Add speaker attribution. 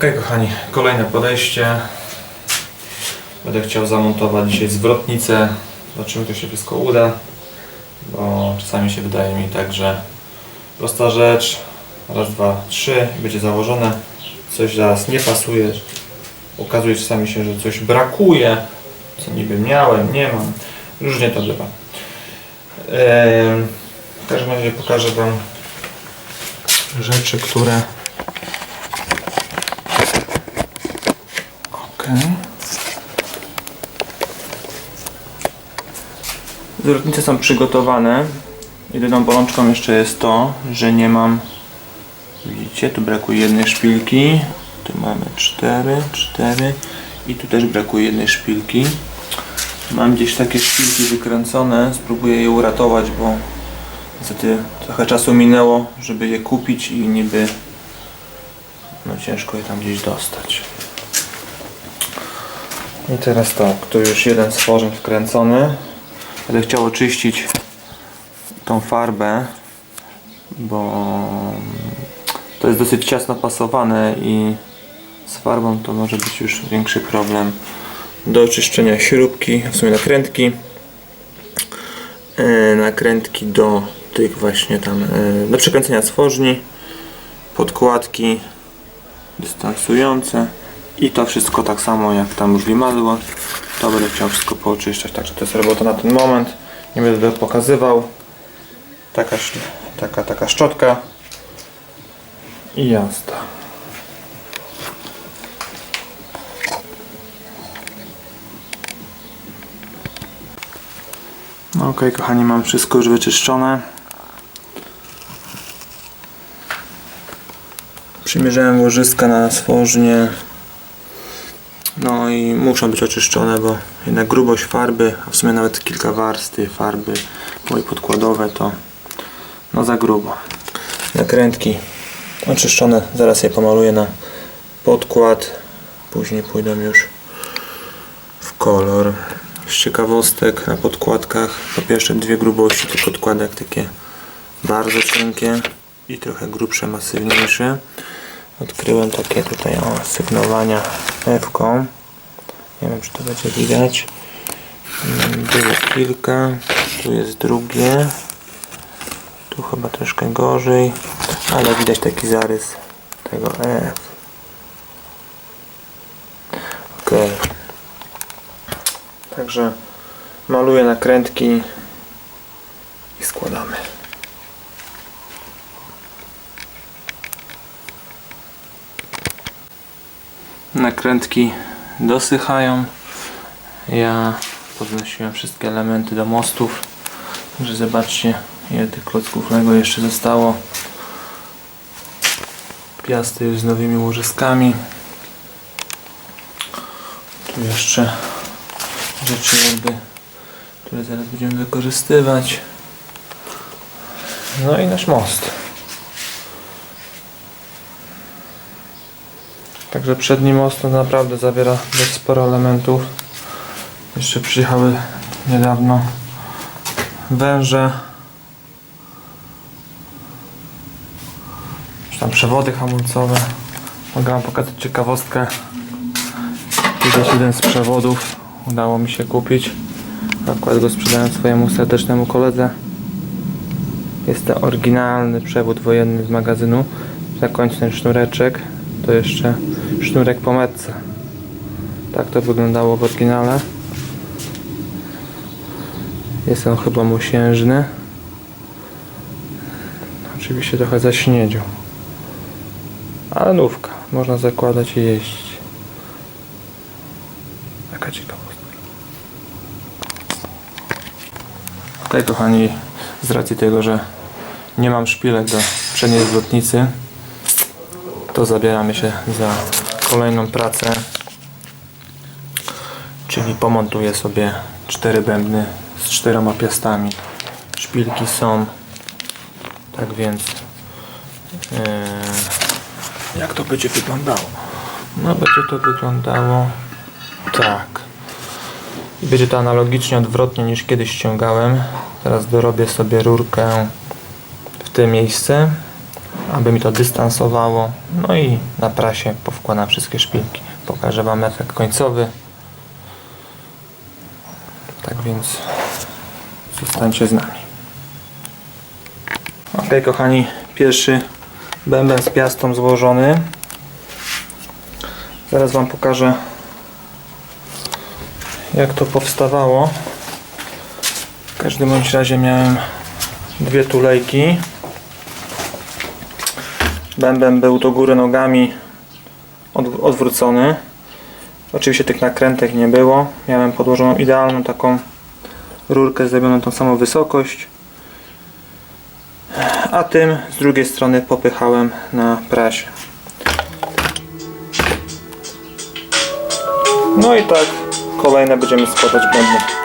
Speaker 1: Ok, kochani, kolejne podejście. Będę chciał zamontować dzisiaj zwrotnicę. Zobaczymy, czy się wszystko uda. Bo czasami się wydaje mi tak, że prosta rzecz. Raz, dwa, trzy będzie założone. Coś zaraz nie pasuje. Okazuje czasami się, że coś brakuje. Co niby miałem, nie mam. Różnie to bywa. W każdym razie pokażę Wam rzeczy, które Zwrotnice są przygotowane. Jedyną bolączką jeszcze jest to, że nie mam. Widzicie, tu brakuje jednej szpilki. Tu mamy cztery, cztery i tu też brakuje jednej szpilki. Mam gdzieś takie szpilki wykręcone. Spróbuję je uratować, bo niestety trochę czasu minęło, żeby je kupić i niby no ciężko je tam gdzieś dostać. I teraz tak, tu już jeden stworzeń wkręcony. Będę chciał oczyścić tą farbę, bo to jest dosyć ciasno pasowane i z farbą to może być już większy problem do oczyszczenia śrubki, w sumie nakrętki. E, nakrętki do tych właśnie tam, e, do przekręcenia stworzni, podkładki dystansujące i to wszystko tak samo jak tam już limadło to będę chciał wszystko pooczyszczać także to jest robota na ten moment. Nie będę pokazywał. Taka, taka, taka szczotka. I jazda. No ok kochani mam wszystko już wyczyszczone. Przymierzałem łożyska na stworznie. No i muszą być oczyszczone, bo jednak grubość farby, a w sumie nawet kilka warstw farby podkładowe to no za grubo. Nakrętki oczyszczone, zaraz je pomaluję na podkład. Później pójdą już w kolor. Z ciekawostek na podkładkach po pierwsze dwie grubości tych podkładek takie bardzo cienkie i trochę grubsze, masywniejsze. Odkryłem takie tutaj o, sygnowania F-ką. Nie wiem czy to będzie widać. Mm, Było kilka. Tu jest drugie. Tu chyba troszkę gorzej. Ale widać taki zarys tego F. Ok. Także maluję nakrętki i składamy. Nakrętki dosychają. Ja podnosiłem wszystkie elementy do mostów. Także zobaczcie ile tych klocków Lego jeszcze zostało. Piasty już z nowymi łożyskami. Tu jeszcze rzeczy jakby, które zaraz będziemy wykorzystywać. No i nasz most. Także przedni most naprawdę zawiera dość sporo elementów. Jeszcze przyjechały niedawno węże. Tam przewody hamulcowe. Mogę Wam pokazać ciekawostkę. Gdzieś jeden z przewodów udało mi się kupić. Akurat go sprzedałem swojemu serdecznemu koledze. Jest to oryginalny przewód wojenny z magazynu. Ten sznureczek to jeszcze sznurek po metce. Tak to wyglądało w oryginale. Jest on chyba mosiężny. Oczywiście trochę zaśniedził. Ale nówka. Można zakładać i jeździć. Taka ciekawostka. Ok kochani, z racji tego, że nie mam szpilek do przedniej zwrotnicy, to zabieramy się za kolejną pracę. Czyli pomontuję sobie cztery bębny z czteroma piastami. Szpilki są. Tak więc yy, jak to będzie wyglądało? No będzie to wyglądało tak. I będzie to analogicznie odwrotnie niż kiedyś ściągałem. Teraz dorobię sobie rurkę w te miejsce aby mi to dystansowało. No i na prasie powkładam wszystkie szpilki. Pokażę Wam efekt końcowy. Tak więc zostańcie z nami. Ok, kochani, pierwszy bęben z piastą złożony. Zaraz Wam pokażę jak to powstawało. W każdym bądź razie miałem dwie tulejki. Bęben był do góry nogami odw- odwrócony. Oczywiście tych nakrętek nie było. Miałem podłożoną idealną taką rurkę zrobioną tą samą wysokość. A tym z drugiej strony popychałem na prasie. No i tak kolejne będziemy składać bębny.